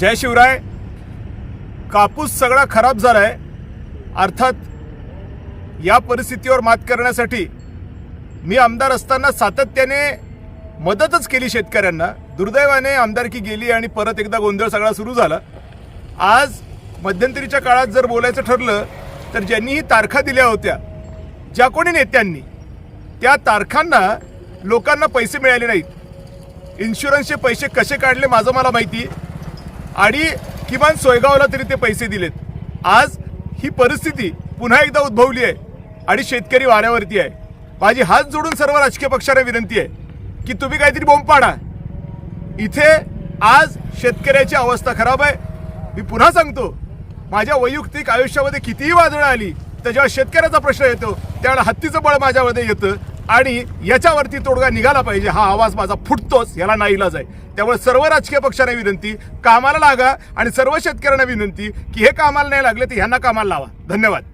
जय शिवराय. कापूस सगळा खराब झाला आहे अर्थात या परिस्थितीवर मात करण्यासाठी मी आमदार असताना सातत्याने मदतच केली शेतकऱ्यांना. दुर्दैवाने आमदारकी गेली आणि परत एकदा गोंधळ सगळा सुरू झाला. आज मध्यंतरीच्या काळात जर बोलायचं ठरलं तर ज्यांनी ही तारखा दिल्या होत्या ज्या कोणी नेत्यांनी त्या तारखांना लोकांना पैसे मिळाले नाहीत. इन्शुरन्सचे पैसे कसे काढले माझं मला माहिती आहे. आणि किमान सोयगावला तरी ते पैसे दिलेत. आज ही परिस्थिती पुन्हा एकदा उद्भवली आहे आणि शेतकरी वाऱ्यावरती आहे. माझी हात जोडून सर्व राजकीय पक्षांना विनंती आहे की तुम्ही काहीतरी बोंब पाडा. इथे आज शेतकऱ्याची अवस्था खराब आहे. मी पुन्हा सांगतो माझ्या वैयक्तिक आयुष्यामध्ये कितीही वादळं आली तर जेव्हा शेतकऱ्याचा प्रश्न येतो त्यावेळेला हत्तीचं बळ माझ्यामध्ये येतं. आणि याच्यावरती तोडगा निघाला पाहिजे. हा आवाज माझा फुटतोच याला नाईलाज आहे. त्यामुळे सर्व राजकीय पक्षांना विनंती कामाला लागा आणि सर्व शेतकऱ्यांना विनंती की हे कामाला नाही लागले तर ह्यांना कामाला लावा. धन्यवाद.